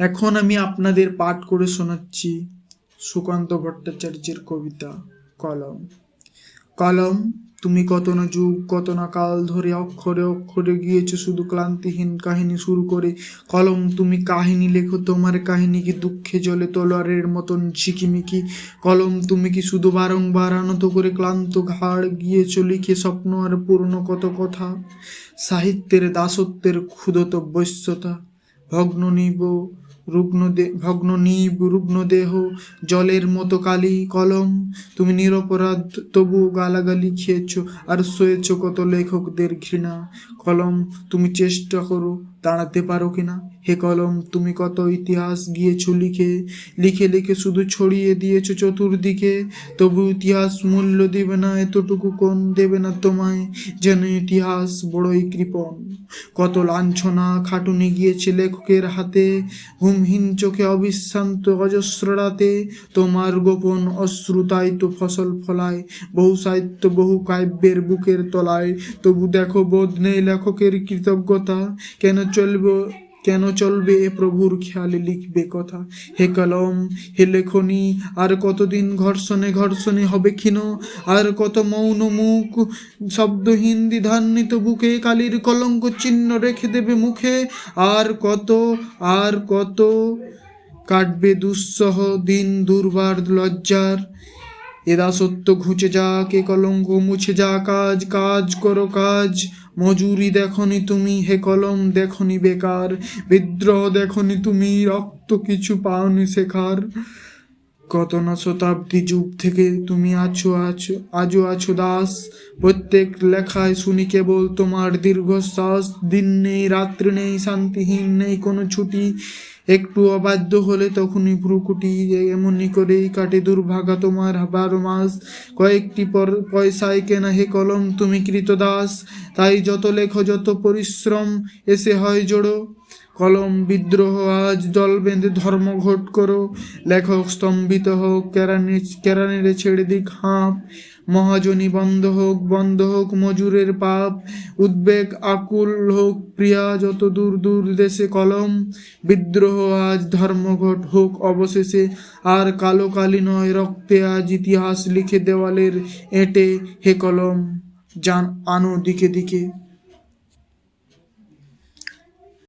এখন আমি আপনাদের পাঠ করে শোনাচ্ছি সুকান্ত ভট্টাচার্যের কবিতা, কলম। কলম, তুমি কত না যুগ, কত না কাল ধরে অক্ষরে অক্ষরে গিয়েছো শুধু ক্লান্তিহীন কাহিনী শুরু করে। কলম, তুমি কাহিনী লেখো, তোমার কাহিনী কি দুঃখে জলে তলোয়ারের মতন ঝিকিমিকি? কলম, তুমি কি শুধু বারংবার আনত করে ক্লান্ত ঘাড় গিয়েছো লিখে স্বপ্ন আর পূর্ণ কত কথা? সাহিত্যের দাসত্বের ক্ষুদত বৈশ্যতা ভগ্ন নিব রুগ্ন ভগ্ন নিব রুগ্ন দেহ, জলের মতো কালি কলম। তুমি নিরপরাধ, তবু গালাগালি খেয়েছ আর সয়েছ কত লেখকদের ঘৃণা। কলম, তুমি চেষ্টা করো দাঁড়াতে পারো কিনা হে কলম, তুমি কত ইতিহাস গিয়েছো লিখে? লিখে লিখে শুধু ছড়িয়ে দিয়েছ চতুর্দিকে। তবু ইতিহাস মূল্য দেবে না, এতটুকু কোন দেবে না তোমায়? যেন ইতিহাস বড়ই কৃপণ। কত লাঞ্ছনা খাটুনি গিয়েছে লেখকের হাতে। হুমহীন চোখে অবিশ্রান্ত অজস্র রাতে। তোমার গোপন অশ্রুতাই তো ফসল ফলায়। বহু সাহিত্য, বহু কাব্যের বুকের তলায়। তবু দেখো বোধ নেই লেখকের কৃতজ্ঞতা। কেন চলবে? কেন চলবে এ প্রভুর খেয়ালে লিখবে কথা? হে কলম, হে লেখনি, আর কতদিন ঘর্ষণে ঘর্ষণে হবে ক্ষীণ? আর কত মৌন মুখ? শব্দহীন দ্বিধান্বিত বুকে কালির কলঙ্ক চিহ্ন রেখে দেবে মুখে। আর কত আর কত? কাটবে দুঃসহ দিন দুর্বার লজ্জার। এদা সত্য ঘুচে যাক এ কলঙ্ক মুছে যা, কাজ কাজ করো কাজ। মজুরি দেখনি তুমি, হে কলম দেখনি বেকার। বিদ্রোহ দেখনি তুমি, রক্ত কিছু পাওনি শেখার। কত না শতাব্দী যুগ থেকে তুমি আছো আছো, আজও আছো দাস। প্রত্যেক লেখায় শুনি কেবল তোমার দীর্ঘশ্বাস। দিন নেই, রাত্রি নেই, শান্তিহীন নেই কোনো ছুটি। একটু অবাধ্য হলে তখনই ভ্রুকুটি এমনি করেই কাটে দুর্ভাগা তোমার বারো মাস। কয়েকটি পয়সায় কেনা হে কলম, তুমি কৃতদাস। তাই যত লেখ, যত পরিশ্রম, এসে হয় জোড়ো। কলম বিদ্রোহ, আজ দল বেঁধে ধর্মঘট করো। লেখক স্তম্ভিত হোক, কেরানি, কেরানিরে ছেড়ে দিক হাঁপ। মহাজনী বন্ধ হোক বন্ধ হোক মজুরের পাপ। উদ্বেগ আকুল হোক প্রিয়া, যত দূর দূর দেশে কলম বিদ্রোহ, আজ ধর্মঘট হোক অবশেষে। আর কালো কালি নয় রক্তে, আজ ইতিহাস লিখে দেওয়ালের এঁটে হে কলম। জান আনো দিকে দিকে।